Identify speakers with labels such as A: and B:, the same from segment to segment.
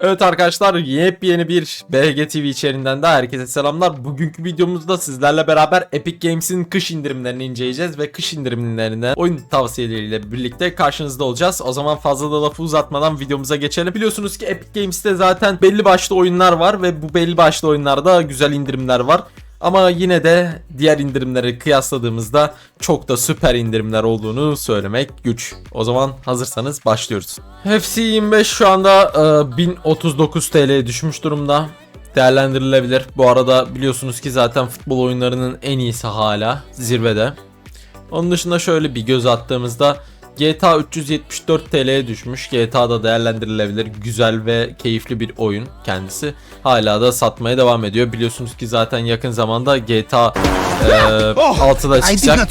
A: Evet arkadaşlar yepyeni bir BG TV içeriğinden de herkese selamlar. Bugünkü videomuzda sizlerle beraber Epic Games'in kış indirimlerini inceleyeceğiz ve kış indirimlerinden oyun tavsiyeleriyle birlikte karşınızda olacağız. O zaman fazla da lafı uzatmadan videomuza geçelim. Biliyorsunuz ki Epic Games'te zaten belli başlı oyunlar var ve bu belli başlı oyunlarda güzel indirimler var. Ama yine de diğer indirimleri kıyasladığımızda çok da süper indirimler olduğunu söylemek güç. O zaman hazırsanız başlıyoruz. FC 25 şu anda e, 1039 TL'ye düşmüş durumda. Değerlendirilebilir. Bu arada biliyorsunuz ki zaten futbol oyunlarının en iyisi hala zirvede. Onun dışında şöyle bir göz attığımızda GTA 374 TL'ye düşmüş. GTA'da değerlendirilebilir. Güzel ve keyifli bir oyun kendisi. Hala da satmaya devam ediyor. Biliyorsunuz ki zaten yakın zamanda GTA e, 6'da
B: I did
A: çıkacak.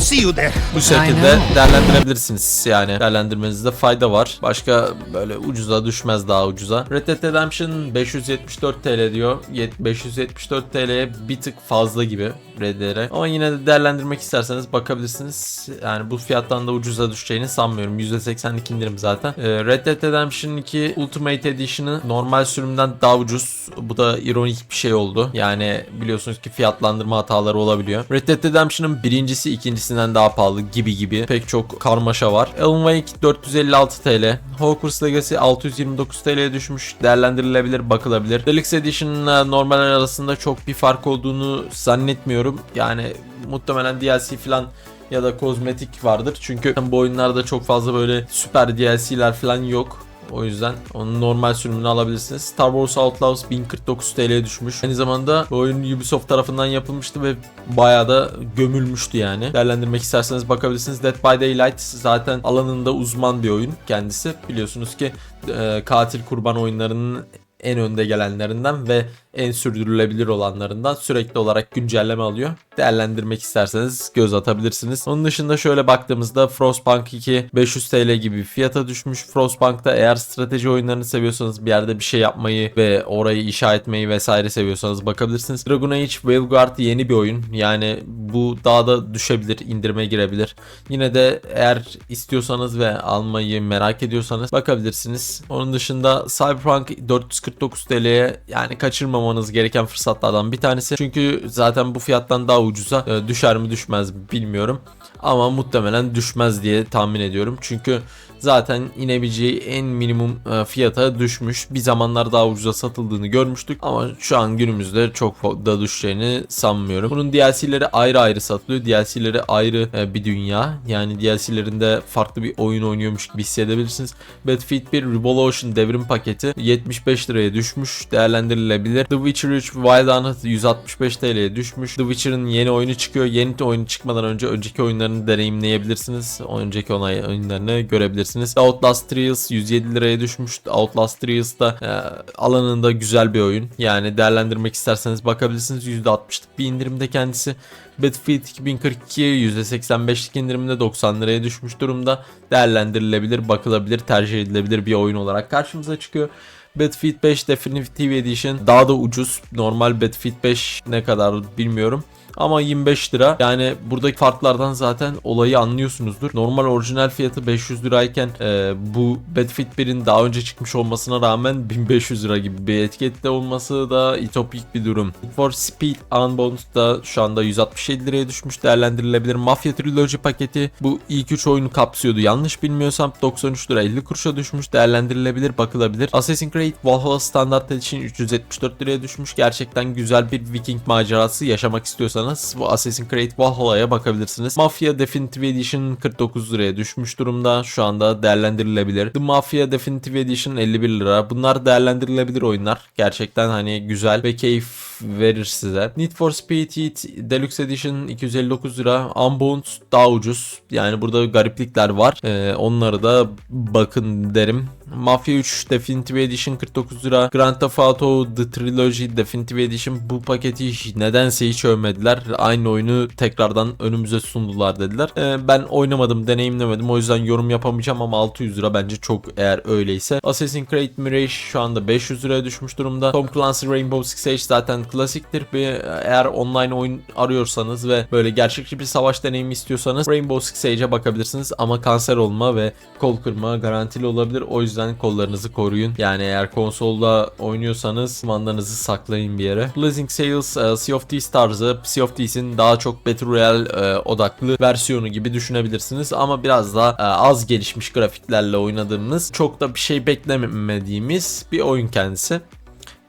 A: Bu şekilde değerlendirebilirsiniz. Yani değerlendirmenizde fayda var. Başka böyle ucuza düşmez daha ucuza. Red Dead Redemption 574 TL diyor. Yet- 574 TL'ye bir tık fazla gibi Red Dead'e. Ama yine de değerlendirmek isterseniz bakabilirsiniz. Yani bu fiyattan da ucuza düşeceğini sanmıyorum. %80'lik indirim zaten. Ee, Red Dead Redemption 2 Ultimate Edition'ı normal sürümden daha ucuz. Bu da ironik bir şey oldu. Yani biliyorsunuz ki fiyatlandırma hataları olabiliyor. Red Dead Redemption'ın birincisi ikincisinden daha pahalı gibi gibi. Pek çok karmaşa var. Alan Wake 456 TL. Hogwarts Legacy 629 TL'ye düşmüş. Değerlendirilebilir, bakılabilir. Deluxe Edition'la normal arasında çok bir fark olduğunu zannetmiyorum. Yani muhtemelen DLC falan ya da kozmetik vardır. Çünkü bu oyunlarda çok fazla böyle süper DLC'ler falan yok. O yüzden onun normal sürümünü alabilirsiniz. Star Wars Outlaws 1049 TL'ye düşmüş. Aynı zamanda bu oyun Ubisoft tarafından yapılmıştı ve bayağı da gömülmüştü yani. Değerlendirmek isterseniz bakabilirsiniz. Dead by Daylight zaten alanında uzman bir oyun kendisi. Biliyorsunuz ki e, katil kurban oyunlarının en önde gelenlerinden ve en sürdürülebilir olanlarından sürekli olarak güncelleme alıyor. Değerlendirmek isterseniz göz atabilirsiniz. Onun dışında şöyle baktığımızda Frostpunk 2 500 TL gibi fiyata düşmüş. Frostpunk'ta eğer strateji oyunlarını seviyorsanız bir yerde bir şey yapmayı ve orayı inşa etmeyi vesaire seviyorsanız bakabilirsiniz. Dragon Age Veilguard yeni bir oyun. Yani bu daha da düşebilir, indirime girebilir. Yine de eğer istiyorsanız ve almayı merak ediyorsanız bakabilirsiniz. Onun dışında Cyberpunk 449 TL'ye yani kaçırmamanız gereken fırsatlardan bir tanesi. Çünkü zaten bu fiyattan daha ucuza e, düşer mi düşmez mi bilmiyorum. Ama muhtemelen düşmez diye tahmin ediyorum. Çünkü zaten inebileceği en minimum e, fiyata düşmüş. Bir zamanlar daha ucuza satıldığını görmüştük ama şu an günümüzde çok da düşeceğini sanmıyorum. Bunun DLC'leri ayrı ayrı satılıyor. DLC'leri ayrı e, bir dünya. Yani DLC'lerinde farklı bir oyun oynuyormuş gibi hissedebilirsiniz. Battlefield 1 Revolution devrim paketi 75 liraya düşmüş. Değerlendirilebilir. The Witcher 3 Wild Hunt 165 TL'ye düşmüş. The Witcher'ın yeni oyunu çıkıyor. Yeni oyunu çıkmadan önce önceki oyunlarını deneyimleyebilirsiniz. Önceki onay oyunlarını görebilirsiniz. Outlast Trials 107 liraya düşmüş. Outlast Trials da e, alanında güzel bir oyun. Yani değerlendirmek isterseniz bakabilirsiniz. %60'lık bir indirimde kendisi. Battlefield 2042 %85'lik indirimde 90 liraya düşmüş durumda. Değerlendirilebilir, bakılabilir, tercih edilebilir bir oyun olarak karşımıza çıkıyor. Battlefield 5 Definitive Edition daha da ucuz. Normal Battlefield 5 ne kadar bilmiyorum. Ama 25 lira. Yani buradaki farklardan zaten olayı anlıyorsunuzdur. Normal orijinal fiyatı 500 lirayken e, bu Battlefield 1'in daha önce çıkmış olmasına rağmen 1500 lira gibi bir etikette olması da itopik bir durum. Need for Speed Unbound da şu anda 167 liraya düşmüş değerlendirilebilir. Mafia Trilogy paketi bu ilk 3 oyunu kapsıyordu. Yanlış bilmiyorsam 93 lira 50 kuruşa düşmüş değerlendirilebilir bakılabilir. Assassin's Creed Valhalla Standard Edition 374 liraya düşmüş. Gerçekten güzel bir Viking macerası yaşamak istiyorsanız bu Assassin's Creed Valhalla'ya bakabilirsiniz. Mafia Definitive Edition 49 liraya düşmüş durumda. Şu anda değerlendirilebilir. The Mafia Definitive Edition 51 lira. Bunlar değerlendirilebilir oyunlar. Gerçekten hani güzel ve keyif verir size. Need for Speed Heat Deluxe Edition 259 lira. Unbound daha ucuz. Yani burada gariplikler var. Ee, onları da bakın derim. Mafia 3 Definitive Edition 49 lira. Grand Theft Auto The Trilogy Definitive Edition bu paketi hiç- nedense hiç övmediler. Aynı oyunu tekrardan önümüze sundular dediler. Ee, ben oynamadım, deneyimlemedim. O yüzden yorum yapamayacağım ama 600 lira bence çok eğer öyleyse. Assassin's Creed Mirage şu anda 500 liraya düşmüş durumda. Tom Clancy Rainbow Six Siege zaten klasiktir. Bir, eğer online oyun arıyorsanız ve böyle gerçekçi bir savaş deneyimi istiyorsanız Rainbow Six Siege'e bakabilirsiniz ama kanser olma ve kol kırma garantili olabilir. O yüzden yüzden kollarınızı koruyun. Yani eğer konsolda oynuyorsanız kumandanızı saklayın bir yere. Blazing Sails e, Sea of Thieves tarzı Sea of Thieves'in daha çok Battle Royale e, odaklı versiyonu gibi düşünebilirsiniz ama biraz daha e, az gelişmiş grafiklerle oynadığımız çok da bir şey beklemediğimiz bir oyun kendisi.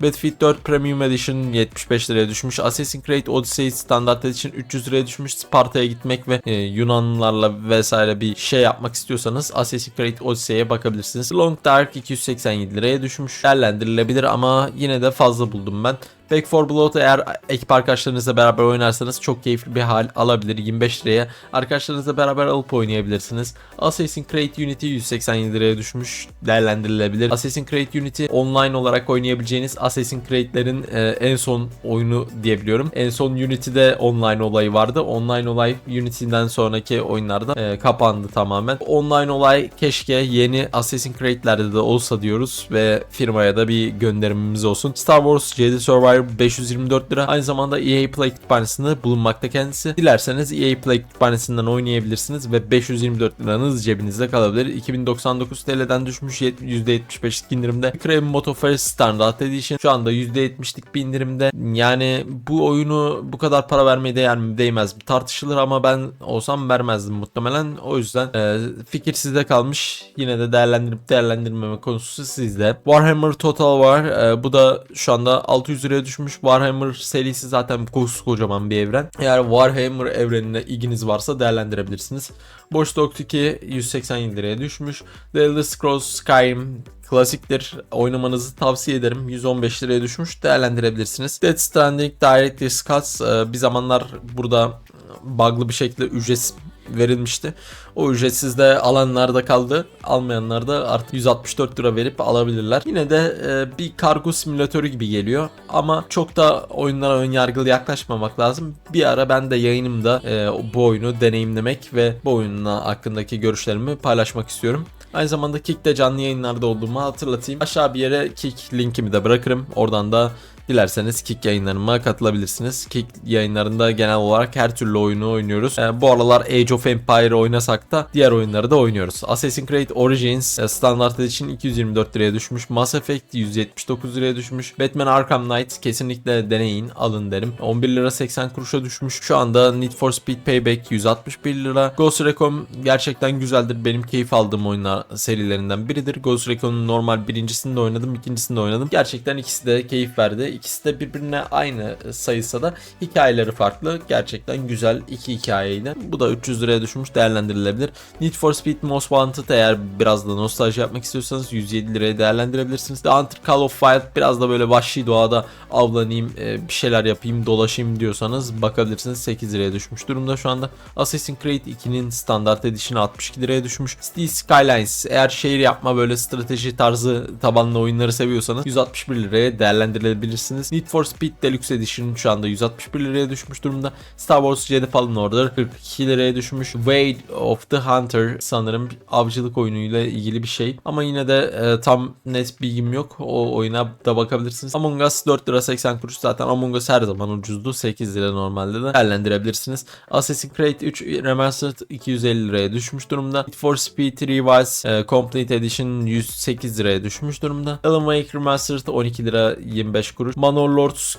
A: Battlefield 4 Premium Edition 75 liraya düşmüş. Assassin's Creed Odyssey Standard Edition 300 liraya düşmüş. Sparta'ya gitmek ve e, Yunanlılarla vesaire bir şey yapmak istiyorsanız Assassin's Creed Odyssey'e bakabilirsiniz. Long Dark 287 liraya düşmüş. Değerlendirilebilir ama yine de fazla buldum ben. Back 4 Blood eğer ekip arkadaşlarınızla beraber oynarsanız çok keyifli bir hal alabilir. 25 liraya arkadaşlarınızla beraber alıp oynayabilirsiniz. Assassin's Creed Unity 187 liraya düşmüş. Değerlendirilebilir. Assassin's Creed Unity online olarak oynayabileceğiniz Assassin's Creed'lerin e, en son oyunu diyebiliyorum. En son Unity'de online olayı vardı. Online olay Unity'den sonraki oyunlarda e, kapandı tamamen. Online olay keşke yeni Assassin's Creed'lerde de olsa diyoruz ve firmaya da bir gönderimimiz olsun. Star Wars Jedi Survivor 524 lira. Aynı zamanda EA Play kütüphanesinde bulunmakta kendisi. Dilerseniz EA Play kütüphanesinden oynayabilirsiniz ve 524 liranız cebinizde kalabilir. 2099 TL'den düşmüş %75'lik indirimde. Crave Moto First Standard Edition şu anda %70'lik bir indirimde. Yani bu oyunu bu kadar para vermeye değer mi değmez mi tartışılır ama ben olsam vermezdim muhtemelen. O yüzden e, fikir sizde kalmış. Yine de değerlendirip değerlendirmeme konusu sizde. Warhammer Total War e, bu da şu anda 600 liraya düşmüş. Warhammer serisi zaten kocaman bir evren. Eğer Warhammer evrenine ilginiz varsa değerlendirebilirsiniz. Watch Dogs 2 187 liraya düşmüş. The Elder Scrolls Skyrim klasiktir. Oynamanızı tavsiye ederim. 115 liraya düşmüş. Değerlendirebilirsiniz. Death Stranding Director's Cuts e, bir zamanlar burada bug'lı bir şekilde ücretsiz verilmişti. O ücretsiz de alanlar da kaldı. Almayanlar da artık 164 lira verip alabilirler. Yine de e, bir kargo simülatörü gibi geliyor. Ama çok da oyunlara ön yargılı yaklaşmamak lazım. Bir ara ben de yayınımda e, bu oyunu deneyimlemek ve bu oyunla hakkındaki görüşlerimi paylaşmak istiyorum. Aynı zamanda Kick'te canlı yayınlarda olduğumu hatırlatayım. Aşağı bir yere Kick linkimi de bırakırım. Oradan da Dilerseniz Kick yayınlarıma katılabilirsiniz. Kick yayınlarında genel olarak her türlü oyunu oynuyoruz. Yani bu aralar Age of Empire oynasak da diğer oyunları da oynuyoruz. Assassin's Creed Origins standart için 224 liraya düşmüş. Mass Effect 179 liraya düşmüş. Batman Arkham Knight kesinlikle deneyin alın derim. 11 lira 80 kuruşa düşmüş. Şu anda Need for Speed Payback 161 lira. Ghost Recon gerçekten güzeldir. Benim keyif aldığım oyunlar serilerinden biridir. Ghost Recon'un normal birincisini de oynadım, ikincisini de oynadım. Gerçekten ikisi de keyif verdi. İkisi de birbirine aynı sayısa da hikayeleri farklı. Gerçekten güzel iki hikayeydi. Bu da 300 liraya düşmüş değerlendirilebilir. Need for Speed Most Wanted eğer biraz da nostalji yapmak istiyorsanız 107 liraya değerlendirebilirsiniz. The Hunter Call of Wild biraz da böyle vahşi doğada avlanayım, bir şeyler yapayım, dolaşayım diyorsanız bakabilirsiniz. 8 liraya düşmüş durumda şu anda. Assassin's Creed 2'nin standart edişini 62 liraya düşmüş. City Skylines eğer şehir yapma böyle strateji tarzı tabanlı oyunları seviyorsanız 161 liraya değerlendirilebilirsiniz alabilirsiniz. Need for Speed Deluxe Edition şu anda 161 liraya düşmüş durumda. Star Wars Jedi Fallen Order 42 liraya düşmüş. Way of the Hunter sanırım avcılık oyunuyla ilgili bir şey. Ama yine de e, tam net bilgim yok. O oyuna da bakabilirsiniz. Among Us 4 lira 80 kuruş zaten Among Us her zaman ucuzdu. 8 lira normalde de değerlendirebilirsiniz. Assassin's Creed 3 Remastered 250 liraya düşmüş durumda. Need for Speed Revised e, Complete Edition 108 liraya düşmüş durumda. Alan Wake Remastered 12 lira 25 kuruş. Manor Lords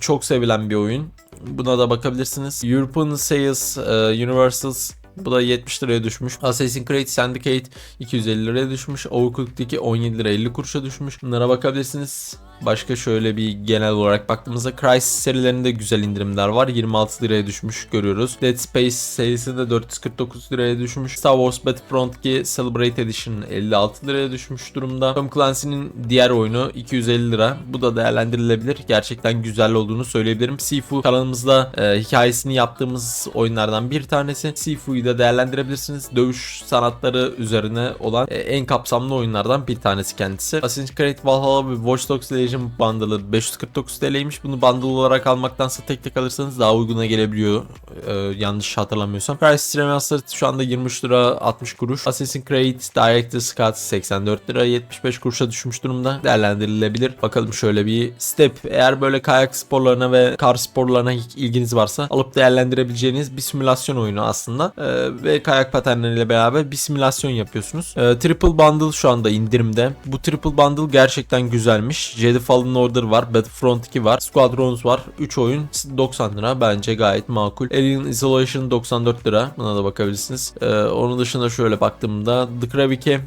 A: çok sevilen bir oyun. Buna da bakabilirsiniz. European Sales uh, Universals bu da 70 liraya düşmüş. Assassin's Creed Syndicate 250 liraya düşmüş. Overcooked 2 17 lira 50 kuruşa düşmüş. Bunlara bakabilirsiniz. Başka şöyle bir genel olarak baktığımızda Crysis serilerinde güzel indirimler var. 26 liraya düşmüş görüyoruz. Dead Space serisinde 449 liraya düşmüş. Star Wars Battlefront 2 Celebrate Edition 56 liraya düşmüş durumda. Tom Clancy'nin diğer oyunu 250 lira. Bu da değerlendirilebilir. Gerçekten güzel olduğunu söyleyebilirim. Sifu kanalımızda e, hikayesini yaptığımız oyunlardan bir tanesi. Sifu'yu da değerlendirebilirsiniz. Dövüş sanatları üzerine olan e, en kapsamlı oyunlardan bir tanesi kendisi. Assassin's Creed Valhalla ve Watch Dogs Legion Legend bundle'ı 549 TL'ymiş. Bunu bundle olarak almaktansa tek tek alırsanız daha uyguna gelebiliyor. Ee, yanlış hatırlamıyorsam. Crysis Remastered şu anda 23 lira 60 kuruş. Assassin's Creed Director's Cut 84 lira 75 kuruşa düşmüş durumda. Değerlendirilebilir. Bakalım şöyle bir step. Eğer böyle kayak sporlarına ve kar sporlarına ilginiz varsa alıp değerlendirebileceğiniz bir simülasyon oyunu aslında. Ee, ve kayak patenleriyle beraber bir simülasyon yapıyorsunuz. Ee, Triple Bundle şu anda indirimde. Bu Triple Bundle gerçekten güzelmiş. Jedi Fallen Order var, Battlefront 2 var, Squadrons var. 3 oyun 90 lira bence gayet makul. Alien Isolation 94 lira. Buna da bakabilirsiniz. Ee, onun dışında şöyle baktığımda The yani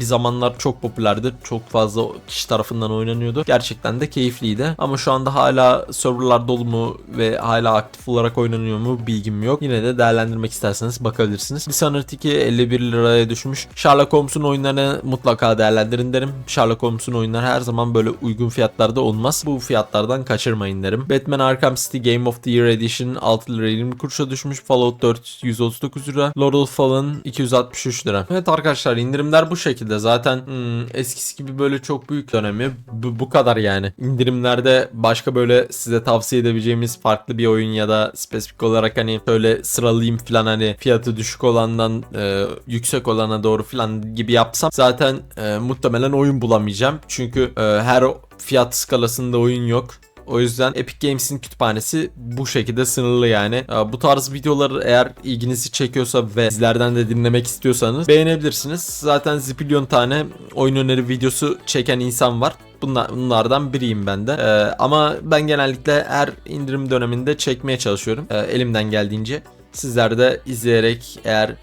A: bir zamanlar çok popülerdi. Çok fazla kişi tarafından oynanıyordu. Gerçekten de keyifliydi. Ama şu anda hala serverlar dolu mu ve hala aktif olarak oynanıyor mu bilgim yok. Yine de değerlendirmek isterseniz bakabilirsiniz. Dishonored 2 51 liraya düşmüş. Sherlock Holmes'un oyunlarını mutlaka değerlendirin derim. Sherlock Holmes'un oyunları her zaman böyle uygun fiyatlarda olmaz. Bu fiyatlardan kaçırmayın derim. Batman Arkham City Game of the Year Edition 6 lira 20 kuruşa düşmüş. Fallout 4 139 lira. Lord of Fallen 263 lira. Evet arkadaşlar indirimler bu şekilde. Zaten hmm, eskisi gibi böyle çok büyük dönemi bu, bu kadar yani. İndirimlerde başka böyle size tavsiye edebileceğimiz farklı bir oyun ya da spesifik olarak hani böyle sıralayayım falan hani fiyatı düşük olandan e, yüksek olana doğru falan gibi yapsam zaten e, muhtemelen oyun bulamayacağım. Çünkü e, her fiyat skalasında oyun yok. O yüzden Epic Games'in kütüphanesi bu şekilde sınırlı yani. Bu tarz videoları eğer ilginizi çekiyorsa ve sizlerden de dinlemek istiyorsanız beğenebilirsiniz. Zaten zipilyon tane oyun öneri videosu çeken insan var. Bunlar, bunlardan biriyim ben de. Ee, ama ben genellikle her indirim döneminde çekmeye çalışıyorum. Ee, elimden geldiğince. Sizler de izleyerek eğer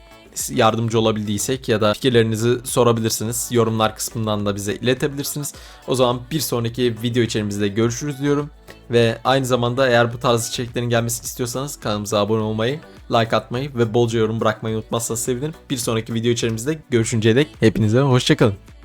A: yardımcı olabildiysek ya da fikirlerinizi sorabilirsiniz. Yorumlar kısmından da bize iletebilirsiniz. O zaman bir sonraki video içerimizde görüşürüz diyorum. Ve aynı zamanda eğer bu tarz içeriklerin gelmesini istiyorsanız kanalımıza abone olmayı, like atmayı ve bolca yorum bırakmayı unutmazsanız sevinirim. Bir sonraki video içerimizde görüşünceye dek hepinize hoşçakalın.